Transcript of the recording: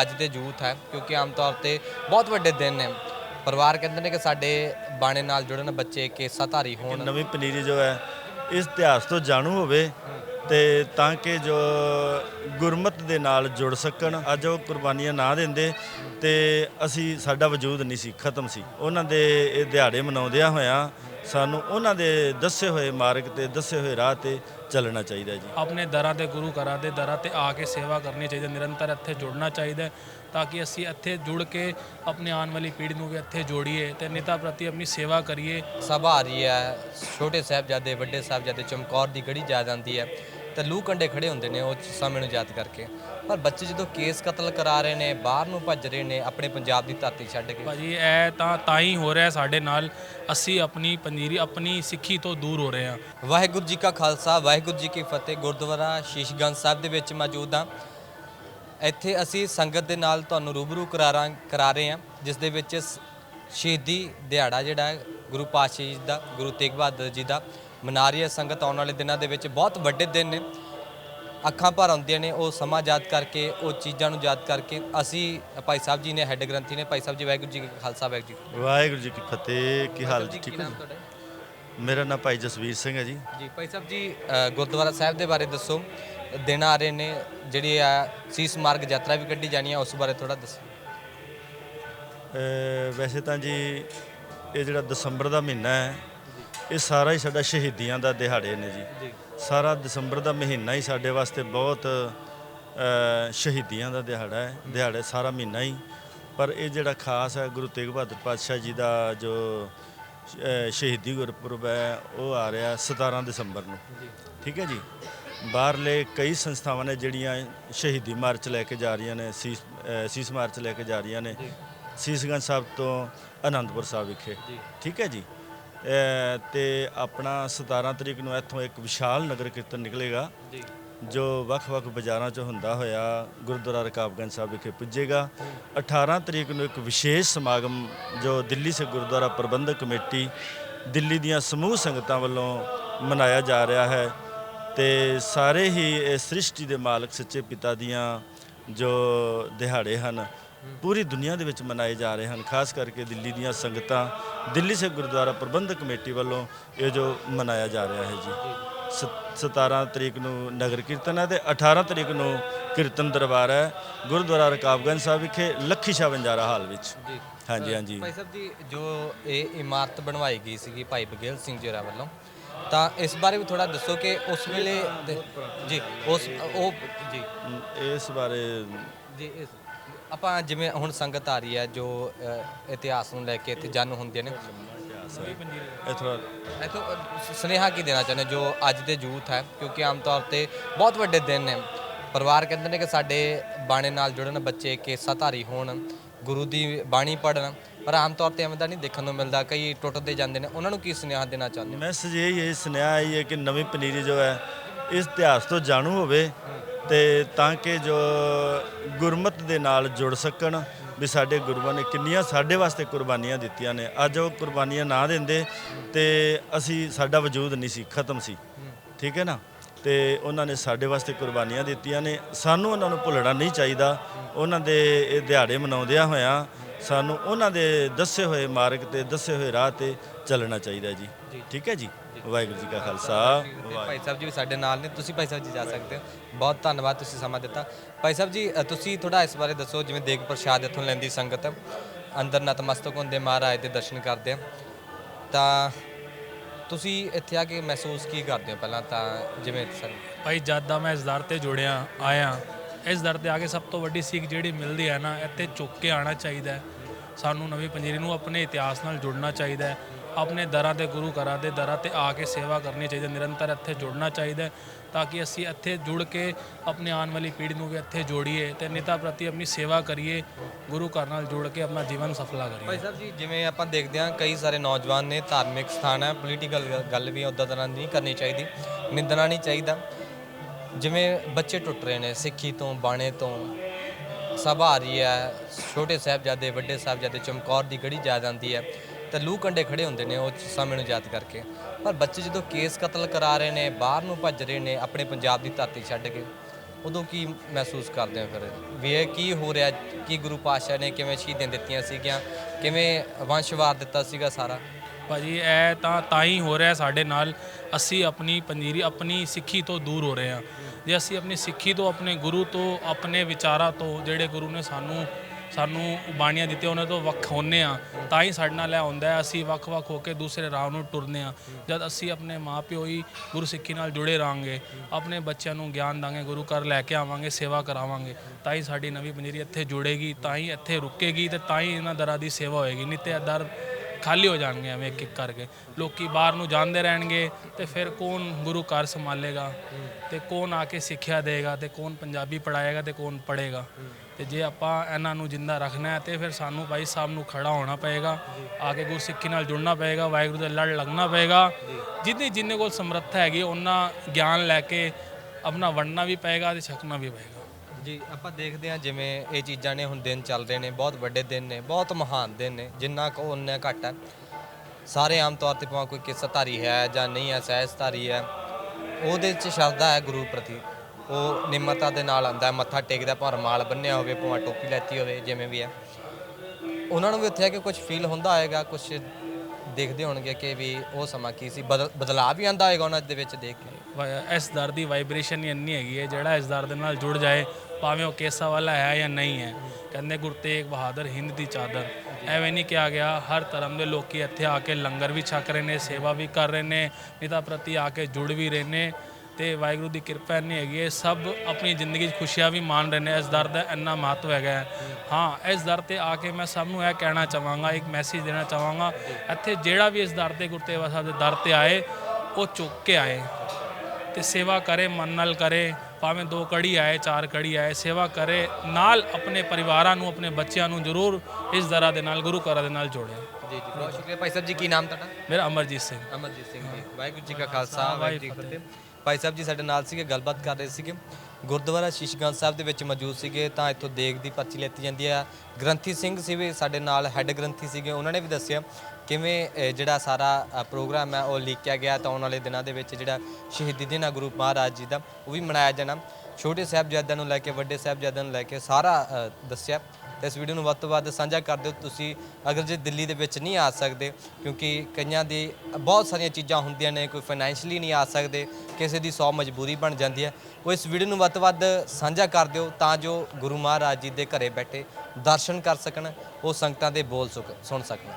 ਅੱਜ ਦੇ ਯੂਥ ਹੈ ਕਿਉਂਕਿ ਆਮ ਤੌਰ ਤੇ ਬਹੁਤ ਵੱਡੇ ਦਿਨ ਨੇ। ਪਰਿਵਾਰ ਕਹਿੰਦੇ ਨੇ ਕਿ ਸਾਡੇ ਬਾਣੇ ਨਾਲ ਜੁੜਨ ਬੱਚੇ ਕੇਸਾ ਧਾਰੀ ਹੋਣ। ਨਵੀਂ ਪਨੀਰੀ ਜੋ ਹੈ ਇਸ ਇਤਿਹਾਸ ਤੋਂ ਜਾਣੂ ਹੋਵੇ ਤੇ ਤਾਂ ਕਿ ਜੋ ਗੁਰਮਤ ਦੇ ਨਾਲ ਜੁੜ ਸਕਣ। ਅੱਜ ਉਹ ਕੁਰਬਾਨੀਆਂ ਨਾ ਦਿੰਦੇ ਤੇ ਅਸੀਂ ਸਾਡਾ ਵਜੂਦ ਨਹੀਂ ਸੀ ਖਤਮ ਸੀ। ਉਹਨਾਂ ਦੇ ਇਹ ਦਿਹਾੜੇ ਮਨਾਉਂਦਿਆਂ ਹੋਇਆਂ ਸਾਨੂੰ ਉਹਨਾਂ ਦੇ ਦੱਸੇ ਹੋਏ ਮਾਰਗ ਤੇ ਦੱਸੇ ਹੋਏ ਰਾਹ ਤੇ ਚੱਲਣਾ ਚਾਹੀਦਾ ਜੀ। ਆਪਣੇ ਦਰਾਂ ਤੇ ਗੁਰੂ ਘਰਾਂ ਦੇ ਦਰਾਂ ਤੇ ਆ ਕੇ ਸੇਵਾ ਕਰਨੀ ਚਾਹੀਦੀ ਹੈ, ਨਿਰੰਤਰ ਇੱਥੇ ਜੁੜਨਾ ਚਾਹੀਦਾ ਹੈ, ਤਾਂ ਕਿ ਅਸੀਂ ਇੱਥੇ ਜੁੜ ਕੇ ਆਪਣੀ ਆਉਣ ਵਾਲੀ ਪੀੜ੍ਹੀ ਨੂੰ ਵੀ ਇੱਥੇ ਜੋੜੀਏ ਤੇ ਨਿਤਾ ਪ੍ਰਤੀ ਆਪਣੀ ਸੇਵਾ ਕਰੀਏ। ਸਭਾ ਆ ਰਹੀ ਹੈ ਛੋਟੇ ਸਾਹਿਬਜ਼ਾਦੇ ਵੱਡੇ ਸਾਹਿਬਜ਼ਾਦੇ ਚਮਕੌਰ ਦੀ ਗੜੀ ਜਾ ਜਾਂਦੀ ਹੈ। ਤੇ ਲੂ ਕੰਡੇ ਖੜੇ ਹੁੰਦੇ ਨੇ ਉਹ ਸਮੇਂ ਨੂੰ ਯਾਦ ਕਰਕੇ। ਪਰ ਬੱਚੇ ਜਦੋਂ ਕੇਸ ਕਤਲ ਕਰਾ ਰਹੇ ਨੇ ਬਾਹਰ ਨੂੰ ਭੱਜ ਰਹੇ ਨੇ ਆਪਣੇ ਪੰਜਾਬ ਦੀ ਧਰਤੀ ਛੱਡ ਕੇ। ਭਾਜੀ ਇਹ ਤਾਂ ਤਾਂ ਹੀ ਹੋ ਰਿਹਾ ਸਾਡੇ ਨਾਲ ਅਸੀਂ ਆਪਣੀ ਪੰਜੀਰੀ ਆਪਣੀ ਸਿੱਖੀ ਤੋਂ ਦੂਰ ਹੋ ਰਹੇ ਹਾਂ। ਵਾਹਿਗੁਰੂ ਜੀ ਕਾ ਖਾਲਸਾ ਵਾਹਿਗੁਰੂ ਜੀ ਕੀ ਫਤਿਹ। ਗੁਰਦੁਆਰਾ ਸ਼ੀਸ਼ਗੰਜ ਸਾਹਿਬ ਦੇ ਵਿੱਚ ਮੌਜੂਦ ਹਾਂ। ਇੱਥੇ ਅਸੀਂ ਸੰਗਤ ਦੇ ਨਾਲ ਤੁਹਾਨੂੰ ਰੂਬਰੂ ਕਰਾਰਾਂ ਕਰਾ ਰਹੇ ਹਾਂ ਜਿਸ ਦੇ ਵਿੱਚ ਸ਼ਹੀਦੀ ਦਿਹਾੜਾ ਜਿਹੜਾ ਗੁਰੂ ਪਾਤਸ਼ਾਹ ਜੀ ਦਾ ਗੁਰੂ ਤੇਗ ਬਹਾਦਰ ਜੀ ਦਾ। ਮਨਾ ਰਹੀ ਹੈ ਸੰਗਤ ਆਉਣ ਵਾਲੇ ਦਿਨਾਂ ਦੇ ਵਿੱਚ ਬਹੁਤ ਵੱਡੇ ਦਿਨ ਨੇ ਅੱਖਾਂ ਭਰ ਆਉਂਦੀਆਂ ਨੇ ਉਹ ਸਮਾਂ ਯਾਦ ਕਰਕੇ ਉਹ ਚੀਜ਼ਾਂ ਨੂੰ ਯਾਦ ਕਰਕੇ ਅਸੀਂ ਭਾਈ ਸਾਹਿਬ ਜੀ ਨੇ ਹੈੱਡ ਗ੍ਰੰਥੀ ਨੇ ਭਾਈ ਸਾਹਿਬ ਜੀ ਵਾਹਿਗੁਰੂ ਜੀ ਕਾ ਖਾਲਸਾ ਵਾਹਿਗੁਰੂ ਜੀ ਕੀ ਵਾਹਿਗੁਰੂ ਜੀ ਕੀ ਫਤਿਹ ਕੀ ਹਾਲ ਫਤਿਹ। ਠੀਕ ਹੋ ਮੇਰਾ ਨਾਮ ਭਾਈ ਜਸਵੀਰ ਸਿੰਘ ਹੈ ਜੀ। ਜੀ ਭਾਈ ਸਾਹਿਬ ਜੀ ਗੁਰਦੁਆਰਾ ਸਾਹਿਬ ਦੇ ਬਾਰੇ ਦੱਸੋ। ਦਿਨ ਆ ਰਹੇ ਨੇ ਜਿਹੜੀ ਆ ਸੀਸ ਮਾਰਗ ਯਾਤਰਾ ਵੀ ਕੱਢੀ ਜਾਣੀ ਆ ਉਸ ਬਾਰੇ ਥੋੜਾ ਦੱਸੋ। ਵੈਸੇ ਤਾਂ ਜੀ ਇਹ ਜਿਹੜਾ ਦਸੰਬਰ ਦਾ ਮਹੀਨਾ ਹੈ ਇਹ ਸਾਰਾ ਹੀ ਸਾਡਾ ਸ਼ਹੀਦੀਆਂ ਦਾ ਦਿਹਾੜੇ ਨੇ ਜੀ। ਸਾਰਾ ਦਸੰਬਰ ਦਾ ਮਹੀਨਾ ਹੀ ਸਾਡੇ ਵਾਸਤੇ ਬਹੁਤ ਸ਼ਹੀਦੀਆਂ ਦਾ ਦਿਹਾੜਾ ਹੈ। ਦਿਹਾੜੇ ਸਾਰਾ ਮਹੀਨਾ ਹੀ। ਪਰ ਇਹ ਜਿਹੜਾ ਖਾਸ ਹੈ ਗੁਰੂ ਤੇਗ ਬਹਾਦਰ ਪਾਤਸ਼ਾਹ ਜੀ ਦਾ ਜੋ ਸ਼ਹੀਦੀ ਗੁਰਪੁਰਬ ਹੈ ਉਹ ਆ ਰਿਹਾ 17 ਦਸੰਬਰ ਨੂੰ। ਠੀਕ ਹੈ ਜੀ? ਬਾਹਰਲੇ ਕਈ ਸੰਸਥਾਵਾਂ ਨੇ ਜਿਹੜੀਆਂ ਸ਼ਹੀਦੀ ਮਾਰਚ ਲੈ ਕੇ ਜਾ ਰਹੀਆਂ ਨੇ ਸੀਸ ਸੀਸ ਮਾਰਚ ਲੈ ਕੇ ਜਾ ਰਹੀਆਂ ਨੇ। ਸੀਸਗੰਜ ਸਾਹਿਬ ਤੋਂ ਅਨੰਦਪੁਰ ਸਾਹਿਬ ਵਿਖੇ। ਠੀਕ ਹੈ ਜੀ? ਤੇ ਆਪਣਾ 17 ਤਰੀਕ ਨੂੰ ਇੱਥੋਂ ਇੱਕ ਵਿਸ਼ਾਲ ਨਗਰ ਕੀਰਤਨ ਨਿਕਲੇਗਾ ਜੀ। ਜੋ ਵੱਖ-ਵੱਖ ਬਾਜ਼ਾਰਾਂ 'ਚ ਹੁੰਦਾ ਹੋਇਆ ਗੁਰਦੁਆਰਾ ਰਕਾਬਗੰਜ ਸਾਹਿਬ ਵਿਖੇ ਪੁੱਜੇਗਾ। 18 ਤਰੀਕ ਨੂੰ ਇੱਕ ਵਿਸ਼ੇਸ਼ ਸਮਾਗਮ ਜੋ ਦਿੱਲੀ ਸੇ ਗੁਰਦੁਆਰਾ ਪ੍ਰਬੰਧਕ ਕਮੇਟੀ ਦਿੱਲੀ ਦੀਆਂ ਸਮੂਹ ਸੰਗਤਾਂ ਵੱਲੋਂ ਮਨਾਇਆ ਜਾ ਰਿਹਾ ਹੈ ਤੇ ਸਾਰੇ ਹੀ ਇਹ ਸ੍ਰਿਸ਼ਟੀ ਦੇ ਮਾਲਕ ਸੱਚੇ ਪਿਤਾ ਦੀਆਂ ਜੋ ਦਿਹਾੜੇ ਹਨ ਪੂਰੀ ਦੁਨੀਆ ਦੇ ਵਿੱਚ ਮਨਾਏ ਜਾ ਰਹੇ ਹਨ ਖਾਸ ਕਰਕੇ ਦਿੱਲੀ ਦੀਆਂ ਸੰਗਤਾਂ। ਦਿੱਲੀ ਸੇ ਗੁਰਦੁਆਰਾ ਪ੍ਰਬੰਧਕ ਕਮੇਟੀ ਵੱਲੋਂ ਇਹ ਜੋ ਮਨਾਇਆ ਜਾ ਰਿਹਾ ਹੈ ਜੀ। ਸ- 17 ਤਰੀਕ ਨੂੰ ਨਗਰ ਕੀਰਤਨ ਹੈ ਤੇ 18 ਤਰੀਕ ਨੂੰ ਕੀਰਤਨ ਦਰਬਾਰ ਹੈ ਗੁਰਦੁਆਰਾ ਰਕਾਬਗੰਜ ਸਾਹਿਬ ਵਿਖੇ ਲੱਖੀ ਸ਼ਾਹ ਬੰਜਾਰਾ ਹਾਲ ਵਿੱਚ। ਜੀ। ਹਾਂਜੀ ਹਾਂਜੀ। ਭਾਈ ਸਾਹਿਬ ਜੀ ਜੋ ਇਹ ਇਮਾਰਤ ਬਣਵਾਈ ਗਈ ਸੀਗੀ ਭਾਈ ਬਗੇਲ ਸਿੰਘ ਜੀ ਹੋਰਾਂ ਵੱਲੋਂ ਤਾਂ ਇਸ ਬਾਰੇ ਵੀ ਥੋੜਾ ਦੱਸੋ ਕਿ ਉਸ ਵੇਲੇ ਜੀ ਉਸ ਉਹ ਜੀ। ਇਸ ਬਾਰੇ ਜੀ ਇਸ ਆਪਾਂ ਜਿਵੇਂ ਹੁਣ ਸੰਗਤ ਆ ਰਹੀ ਹੈ ਜੋ ਅ, ਇਤਿਹਾਸ ਨੂੰ ਲੈ ਕੇ ਇੱਥੇ ਜਨ ਹੁੰਦੇ ਨੇ। ਇਹ ਥੋੜਾ ਇਥੋਂ ਸੁਨੇਹਾ ਕੀ ਦੇਣਾ ਚਾਹੁੰਦੇ ਜੋ ਅੱਜ ਦੇ ਯੂਥ ਹੈ? ਕਿਉਂਕਿ ਆਮ ਤੌਰ ਤੇ ਬਹੁਤ ਵੱਡੇ ਦਿਨ ਨੇ। ਪਰਿਵਾਰ ਕਹਿੰਦੇ ਨੇ ਕਿ ਸਾਡੇ ਬਾਣੇ ਨਾਲ ਜੁੜਨ ਬੱਚੇ ਕੇਸਾ ਧਾਰੀ ਹੋਣ ਗੁਰੂ ਦੀ ਬਾਣੀ ਪੜਨ ਪਰ ਆਮ ਤੌਰ ਤੇ ਐਵੇਂ ਦਾ ਨਹੀਂ ਦੇਖਣ ਨੂੰ ਮਿਲਦਾ ਕਈ ਟੁੱਟਦੇ ਜਾਂਦੇ ਨੇ। ਉਹਨਾਂ ਨੂੰ ਕੀ ਸੁਨੇਹਾ ਦੇਣਾ ਚਾਹੁੰਦੇ ਹੋ? ਮੈਸੇਜ ਇਹ ਹੀ ਹੈ ਸੁਨੇਹਾ ਇਹ ਹੈ ਕਿ ਨਵੀਂ ਪਨੀਰੀ ਜੋ ਹੈ ਇਸ ਇਤਿਹਾਸ ਤੋਂ ਜਾਣੂ ਹੋਵੇ। ਤੇ ਤਾਂ ਕਿ ਜੋ ਗੁਰਮਤ ਦੇ ਨਾਲ ਜੁੜ ਸਕਣ ਵੀ ਸਾਡੇ ਗੁਰੂਆਂ ਨੇ ਕਿੰਨੀਆਂ ਸਾਡੇ ਵਾਸਤੇ ਕੁਰਬਾਨੀਆਂ ਦਿੱਤੀਆਂ ਨੇ। ਅੱਜ ਉਹ ਕੁਰਬਾਨੀਆਂ ਨਾ ਦਿੰਦੇ ਤੇ ਅਸੀਂ ਸਾਡਾ ਵਜੂਦ ਨਹੀਂ ਸੀ ਖਤਮ ਸੀ। ਠੀਕ ਹੈ ਨਾ? ਤੇ ਉਹਨਾਂ ਨੇ ਸਾਡੇ ਵਾਸਤੇ ਕੁਰਬਾਨੀਆਂ ਦਿੱਤੀਆਂ ਨੇ। ਸਾਨੂੰ ਉਹਨਾਂ ਨੂੰ ਭੁੱਲਣਾ ਨਹੀਂ ਚਾਹੀਦਾ। ਉਹਨਾਂ ਦੇ ਇਹ ਦਿਹਾੜੇ ਮਨਾਉਂਦਿਆਂ ਹੋਇਆਂ ਸਾਨੂੰ ਉਹਨਾਂ ਦੇ ਦੱਸੇ ਹੋਏ ਮਾਰਗ ਤੇ ਦੱਸੇ ਹੋਏ ਰਾਹ ਤੇ ਚੱਲਣਾ ਚਾਹੀਦਾ ਜੀ। ਠੀਕ ਹੈ ਜੀ? ਵਾਹਿਗੁਰੂ ਜੀ ਕਾ ਖਾਲਸਾ ਭਾਈ ਸਾਹਿਬ ਜੀ ਵੀ ਸਾਡੇ ਨਾਲ ਨੇ ਤੁਸੀਂ ਭਾਈ ਸਾਹਿਬ ਜੀ ਜਾ ਸਕਦੇ ਹੋ। ਬਹੁਤ ਧੰਨਵਾਦ ਤੁਸੀਂ ਸਮਾਂ ਦਿੱਤਾ। ਭਾਈ ਸਾਹਿਬ ਜੀ ਅ, ਤੁਸੀਂ ਥੋੜਾ ਇਸ ਬਾਰੇ ਦੱਸੋ ਜਿਵੇਂ ਦੇਗ ਪ੍ਰਸ਼ਾਦ ਇੱਥੋਂ ਲੈਂਦੀ ਸੰਗਤ। ਅੰਦਰ ਨਤਮਸਤਕ ਹੁੰਦੇ ਮਹਾਰਾਜ ਦੇ ਦਰਸ਼ਨ ਕਰਦੇ ਆ। ਤਾਂ ਤੁਸੀਂ ਇੱਥੇ ਆ ਕੇ ਮਹਿਸੂਸ ਕੀ ਕਰਦੇ ਹੋ ਪਹਿਲਾਂ ਤਾਂ ਜਿਵੇਂ ਸਰ? ਭਾਈ ਜਦ ਦਾ ਮੈਂ ਇਸ ਦਰ ਤੇ ਜੁੜਿਆ ਆਇਆ ਇਸ ਦਰ ਤੇ ਆ ਕੇ ਸਭ ਤੋਂ ਵੱਡੀ ਸਿੱਖ ਜਿਹੜੀ ਮਿਲਦੀ ਹੈ ਨਾ ਇੱਥੇ ਚੁੱਕ ਕੇ ਆਣਾ ਚਾਹੀਦਾ ਹੈ। ਸਾਨੂੰ ਨਵੀਂ ਪੰਜੀਰੀ ਨੂੰ ਆਪਣੇ ਇਤਿਹਾਸ ਨਾਲ ਜੁੜਨਾ ਚਾਹੀਦਾ ਹੈ। ਆਪਣੇ ਦਰਾਂ ਤੇ ਗੁਰੂ ਘਰਾਂ ਦੇ ਦਰਾਂ ਤੇ ਆ ਕੇ ਸੇਵਾ ਕਰਨੀ ਚਾਹੀਦੀ ਹੈ। ਨਿਰੰਤਰ ਇੱਥੇ ਜੁੜਨਾ ਚਾਹੀਦਾ ਹੈ ਤਾਂ ਕਿ ਅਸੀਂ ਇੱਥੇ ਜੁੜ ਕੇ ਆਪਣੇ ਆਉਣ ਵਾਲੀ ਪੀੜ੍ਹੀ ਨੂੰ ਵੀ ਇੱਥੇ ਜੋੜੀਏ ਤੇ ਨਿਤਾ ਪ੍ਰਤੀ ਆਪਣੀ ਸੇਵਾ ਕਰੀਏ, ਗੁਰੂ ਘਰ ਨਾਲ ਜੁੜ ਕੇ ਆਪਣਾ ਜੀਵਨ ਸਫਲਾ ਕਰੀਏ। ਭਾਈ ਸਾਹਿਬ ਜੀ, ਜਿਵੇਂ ਆਪਾਂ ਦੇਖਦੇ ਹਾਂ, ਕਈ ਸਾਰੇ ਨੌਜਵਾਨ ਨੇ ਧਾਰਮਿਕ ਸਥਾਨ ਹੈ ਪੋਲੀਟੀਕਲ ਗੱਲ ਵੀ ਉਦਾਂ ਤਰ੍ਹਾਂ ਦੀ ਨਹੀਂ ਕਰਨੀ ਚਾਹੀਦੀ, ਨਿੰਦਣਾ ਨਹੀਂ ਚਾਹੀਦਾ। ਜਿਵੇਂ ਬੱਚੇ ਟੁੱਟ ਰਹੇ ਨੇ, ਸਿੱਖੀ ਤੋਂ, ਬਾਣੇ ਤੋਂ, ਸਭਾ ਆ ਰਹੀ ਹੈ, ਛੋਟੇ ਸਾਹਿਬਜ਼ਾਦੇ, ਵੱਡੇ ਸਾਹਿਬਜ਼ਾਦੇ, ਚਮਕੌਰ ਦੀ ਗੜੀ ਜਾ ਜਾਂਦੀ ਹੈ। ਤੇ ਲੂ ਕੰਡੇ ਖੜੇ ਹੁੰਦੇ ਨੇ ਉਹ ਸਮੇਂ ਨੂੰ ਯਾਦ ਕਰਕੇ। ਪਰ ਬੱਚੇ ਜਦੋਂ ਕੇਸ ਕਤਲ ਕਰਾ ਰਹੇ ਨੇ, ਬਾਹਰ ਨੂੰ ਭੱਜ ਰਹੇ ਨੇ, ਆਪਣੇ ਪੰਜਾਬ ਦੀ ਧਰਤੀ ਛੱਡ ਕੇ, ਉਦੋਂ ਕੀ ਮਹਿਸੂਸ ਕਰਦੇ ਹੋ ਫਿਰ? ਵੀ ਇਹ ਕੀ ਹੋ ਰਿਹਾ? ਕੀ ਗੁਰੂ ਪਾਤਸ਼ਾਹ ਨੇ ਕਿਵੇਂ ਸ਼ਹੀਦੀਆਂ ਦਿੱਤੀਆਂ ਸੀਗੀਆਂ? ਕਿਵੇਂ ਵੰਸ਼ਵਾਰ ਦਿੱਤਾ ਸੀਗਾ ਸਾਰਾ? ਭਾਜੀ, ਇਹ ਤਾਂ ਤਾਂ ਹੀ ਹੋ ਰਿਹਾ ਸਾਡੇ ਨਾਲ। ਅਸੀਂ ਆਪਣੀ ਪੰਜੀਰੀ, ਆਪਣੀ ਸਿੱਖੀ ਤੋਂ ਦੂਰ ਹੋ ਰਹੇ ਹਾਂ। ਜੇ ਅਸੀਂ ਆਪਣੀ ਸਿੱਖੀ ਤੋਂ, ਆਪਣੇ ਗੁਰੂ ਤੋਂ, ਆਪਣੇ ਵਿਚਾਰਾਂ ਤੋਂ, ਜਿਹੜੇ ਗੁਰੂ ਨੇ ਸਾਨੂੰ ਸਾਨੂੰ ਬਾਣੀਆਂ ਦਿੱਤੀਆਂ, ਉਹਨਾਂ ਤੋਂ ਵੱਖ ਹੁੰਨੇ ਆ। ਤਾਂ ਹੀ ਸਾਡੇ ਨਾਲ ਇਹ ਹੁੰਦਾ ਹੈ, ਅਸੀਂ ਵੱਖ-ਵੱਖ ਹੋ ਕੇ ਦੂਸਰੇ ਰਾਹ ਨੂੰ ਟੁਰਨੇ ਆ। ਜਦ ਅਸੀਂ ਆਪਣੇ ਮਾਪਿਓ ਹੀ ਗੁਰੂ ਸਿੱਖੀ ਨਾਲ ਜੁੜੇ ਰਹਾਂਗੇ, ਆਪਣੇ ਬੱਚਿਆਂ ਨੂੰ ਗਿਆਨ ਦਾਂਗੇ, ਗੁਰੂ ਘਰ ਲੈ ਕੇ ਆਵਾਂਗੇ, ਸੇਵਾ ਕਰਾਵਾਂਗੇ, ਤਾਂ ਹੀ ਸਾਡੀ ਨਵੀਂ ਪਨੀਰੀ ਇੱਥੇ ਜੁੜੇਗੀ, ਤਾਂ ਹੀ ਇੱਥੇ ਰੁਕੇਗੀ ਤੇ ਤਾਂ ਹੀ ਇਹਨਾਂ ਦਰਾਂ ਦੀ ਸੇਵਾ ਹੋਏਗੀ। ਨਹੀਂ ਤੇ ਦਰ ਖਾਲੀ ਹੋ ਜਾਣਗੇ, ਐਵੇਂ ਇੱਕ ਇੱਕ ਕਰਕੇ। ਲੋਕੀ ਬਾਹਰ ਨੂੰ ਜਾਂਦੇ ਰਹਿਣਗੇ ਤੇ ਫਿਰ ਕੌਣ ਗੁਰੂ ਘਰ ਸੰਭਾਲੇਗਾ? ਤੇ ਕੌਣ ਆ ਕੇ ਸਿੱਖਿਆ ਦੇਗਾ? ਤੇ ਕੌਣ ਪੰਜਾਬੀ ਪੜਾਏਗਾ ਤੇ ਕੌਣ ਪੜੇਗਾ ਤੇ ਜੇ ਆਪਾਂ ਇਹਨਾਂ ਨੂੰ ਜਿੰਦਾ ਰੱਖਣਾ ਹੈ ਤੇ ਫਿਰ ਸਾਨੂੰ ਭਾਈ ਸਾਹਿਬ ਨੂੰ ਖੜਾ ਹੋਣਾ ਪਏਗਾ, ਆ ਕੇ ਗੁਰੂ ਸਿੱਖੀ ਨਾਲ ਜੁੜਨਾ ਪਏਗਾ, ਵਾਹਿਗੁਰੂ ਦੇ ਲੜ ਲੱਗਣਾ ਪਏਗਾ। ਜਿੰਨੀ, ਜਿੰਨੇ ਕੋਲ ਸਮਰੱਥਾ ਹੈਗੀ, ਉਹਨਾਂ ਗਿਆਨ ਲੈ ਕੇ ਆਪਣਾ ਵੰਡਣਾ ਵੀ ਪਏਗਾ ਤੇ ਛਕਣਾ ਵੀ ਪਏਗਾ। ਜੀ ਆਪਾਂ ਦੇਖਦੇ ਹਾਂ ਜਿਵੇਂ ਇਹ ਚੀਜ਼ਾਂ ਨੇ ਹੁਣ ਦਿਨ ਚੱਲ ਰਹੇ ਨੇ, ਬਹੁਤ ਵੱਡੇ ਦਿਨ ਨੇ, ਬਹੁਤ ਮਹਾਨ ਦਿਨ ਨੇ, ਜਿੰਨਾ ਕੋ ਉਨਾ ਘੱਟ ਹੈ। ਸਾਰੇ ਆਮ ਤੌਰ ਤੇ ਭਾਵੇਂ ਕੋਈ ਕਿੱਸਾਧਾਰੀ ਹੈ ਜਾਂ ਨਹੀਂ ਹੈ, ਸਹਿਜਧਾਰੀ ਹੈ, ਉਹਦੇ 'ਚ ਸ਼ਰਧਾ ਹੈ ਗੁਰੂ ਪ੍ਰਤੀ। ਉਹ ਨਿਮਰਤਾ ਦੇ ਨਾਲ ਆਂਦਾ ਮੱਥਾ ਟੇਕਦਾ ਭਾਵੇਂ ਰੁਮਾਲ ਬੰਨਿਆ ਹੋਵੇ, ਭਾਵੇਂ ਟੋਪੀ ਲੈਤੀ ਹੋਵੇ, ਜਿਵੇਂ ਵੀ ਹੈ। ਉਹਨਾਂ ਨੂੰ ਵੀ ਉੱਥੇ ਆ ਕੇ ਕੁਝ ਫੀਲ ਹੁੰਦਾ ਹੋਏਗਾ ਕੁਝ ਦੇਖਦੇ ਹੋਣਗੇ ਕਿ ਵੀ ਉਹ ਸਮਾਂ ਕੀ ਸੀ, ਬਦਲ, ਬਦਲਾਅ ਵੀ ਆਂਦਾ ਹੋਏਗਾ ਉਹਨਾਂ ਦੇ ਵਿੱਚ ਦੇਖ ਕੇ। ਇਸ ਦਰ ਦੀ ਵਾਈਬ੍ਰੇਸ਼ਨ ਹੀ ਇੰਨੀ ਹੈਗੀ ਹੈ, ਜਿਹੜਾ ਇਸ ਦਰ ਦੇ ਨਾਲ ਜੁੜ ਜਾਏ, ਭਾਵੇਂ ਉਹ ਕੇਸਾ ਵਾਲਾ ਹੈ ਜਾਂ ਨਹੀਂ ਹੈ। ਕਹਿੰਦੇ ਗੁਰੂ ਤੇਗ ਬਹਾਦਰ ਹਿੰਦ ਦੀ ਚਾਦਰ। ਐਵੇਂ ਨਹੀਂ ਕਿਹਾ ਗਿਆ, ਹਰ ਧਰਮ ਦੇ ਲੋਕੀ ਇੱਥੇ ਆ ਕੇ ਲੰਗਰ ਵੀ ਛਕ ਰਹੇ ਨੇ, ਸੇਵਾ ਵੀ ਕਰ ਰਹੇ ਨੇ ਨਿਤਾ ਪ੍ਰਤੀ ਆ ਕੇ ਜੁੜ ਵੀ ਰਹੇ ਨੇ ਤੇ ਵਾਹਿਗੁਰੂ ਦੀ ਕਿਰਪਾ ਇੰਨੀ ਹੈਗੀ ਹੈ, ਸਭ ਆਪਣੀ ਜ਼ਿੰਦਗੀ 'ਚ ਖੁਸ਼ੀਆਂ ਵੀ ਮਾਣ ਰਹੇ ਨੇ, ਇਸ ਦਰ ਦਾ ਇੰਨਾ ਮਹੱਤਵ ਹੈਗਾ ਹੈ। ਹਾਂ, ਇਸ ਦਰ ਤੇ ਆ ਕੇ ਮੈਂ ਸਭ ਨੂੰ ਇਹ ਕਹਿਣਾ ਚਾਹਾਂਗਾ, ਇੱਕ ਮੈਸੇਜ ਦੇਣਾ ਚਾਹਾਂਗਾ, ਇੱਥੇ ਜਿਹੜਾ ਵੀ ਇਸ ਦਰ ਤੇ ਗੁਰਤੇਵਾ ਸਾਹਿਬ ਦੇ ਦਰ ਤੇ ਆਏ, ਉਹ ਚੁੱਕ ਕੇ ਆਏ। ਤੇ ਸੇਵਾ ਕਰੇ ਮਨ ਨਾਲ ਕਰੇ ਭਾਵੇਂ ਦੋ ਕੜੀ ਆਏ ਚਾਰ ਕੜੀ ਆਏ ਸੇਵਾ ਕਰੇ ਨਾਲ ਆਪਣੇ ਪਰਿਵਾਰਾਂ ਨੂੰ ਆਪਣੇ ਬੱਚਿਆਂ ਨੂੰ ਜ਼ਰੂਰ ਇਸ ਦਰਾ ਦੇ ਨਾਲ ਗੁਰੂ ਘਰਾਂ ਦੇ ਨਾਲ ਜੋੜੇ ਜੀ ਜੀ ਬਹੁਤ ਸ਼ੁਕਰੀਆ। ਭਾਈ ਸਾਹਿਬ ਜੀ ਕੀ ਨਾਮ ਤੁਹਾਡਾ? ਮੇਰਾ ਅਮਰਜੀਤ ਸਿੰਘ। ਅਮਰਜੀਤ ਸਿੰਘ ਜੀ। ਵਾਹਿਗੁਰੂ ਜੀ ਕਾ ਖਾਲਸਾ ਵਾਹਿਗੁਰੂ ਜੀ ਕੀ ਫਤਿਹ। ਭਾਈ ਸਾਹਿਬ ਜੀ ਸਾਡੇ ਨਾਲ ਸੀਗੇ ਗੱਲਬਾਤ ਕਰ ਰਹੇ ਸੀਗੇ। ਗੁਰਦੁਆਰਾ ਸ਼ੀਸ਼ਗੰਜ ਸਾਹਿਬ ਦੇ ਵਿੱਚ ਮੌਜੂਦ ਸੀਗੇ ਤਾਂ ਇੱਥੋਂ ਦੇਗ ਦੀ ਪਰਚੀ ਲੈਤੀ ਜਾਂਦੀ ਆ। ਗ੍ਰੰਥੀ ਸਿੰਘ ਸੀ ਵੀ ਸਾਡੇ ਨਾਲ ਹੈੱਡ ਗ੍ਰੰਥੀ ਸੀਗੇ। ਉਹਨਾਂ ਨੇ ਵੀ ਦੱਸਿਆ ਕਿਵੇਂ ਅ, ਜਿਹੜਾ ਸਾਰਾ ਅ, ਪ੍ਰੋਗਰਾਮ ਹੈ ਉਹ ਲਿਖਿਆ ਗਿਆ ਤਾਂ ਆਉਣ ਵਾਲੇ ਦਿਨਾਂ ਦੇ ਵਿੱਚ ਜਿਹੜਾ ਸ਼ਹੀਦੀ ਦਿਨ ਆ ਗੁਰੂ ਮਹਾਰਾਜ ਜੀ ਦਾ ਉਹ ਵੀ ਮਨਾਇਆ ਜਾਣਾ। ਛੋਟੇ ਸਾਹਿਬਜ਼ਾਦਿਆਂ ਨੂੰ ਲੈ ਕੇ ਵੱਡੇ ਸਾਹਿਬਜ਼ਾਦਿਆਂ ਨੂੰ ਲੈ ਕੇ ਸਾਰਾ ਅ, ਦੱਸਿਆ। ਤੇ ਇਸ ਵੀਡੀਓ ਨੂੰ ਵੱਧ ਤੋਂ ਵੱਧ ਸਾਂਝਾ ਕਰ ਦਿਓ। ਤੁਸੀਂ ਅਗਰ ਜੇ ਦਿੱਲੀ ਦੇ ਵਿੱਚ ਨਹੀਂ ਆ ਸਕਦੇ ਕਿਉਂਕਿ ਕਈਆਂ ਦੀ ਬਹੁਤ ਸਾਰੀਆਂ ਚੀਜ਼ਾਂ ਹੁੰਦੀਆਂ ਨੇ ਕੋਈ ਫਾਈਨੈਂਸ਼ਲੀ ਨਹੀਂ ਆ ਸਕਦੇ ਕਿਸੇ ਦੀ ਸੌ ਮਜਬੂਰੀ ਬਣ ਜਾਂਦੀ ਹੈ। ਉਹ ਇਸ ਵੀਡੀਓ ਨੂੰ ਵੱਧ ਤੋਂ ਵੱਧ ਸਾਂਝਾ ਕਰ ਦਿਓ ਤਾਂ ਜੋ ਗੁਰੂ ਮਹਾਰਾਜ ਜੀ ਦੇ ਘਰੇ ਬੈਠੇ ਦਰਸ਼ਨ ਕਰ ਸਕਣ ਉਹ ਸੰਗਤਾਂ ਦੇ ਬੋਲ ਸੁਕ- ਸੁਣ ਸਕਣ।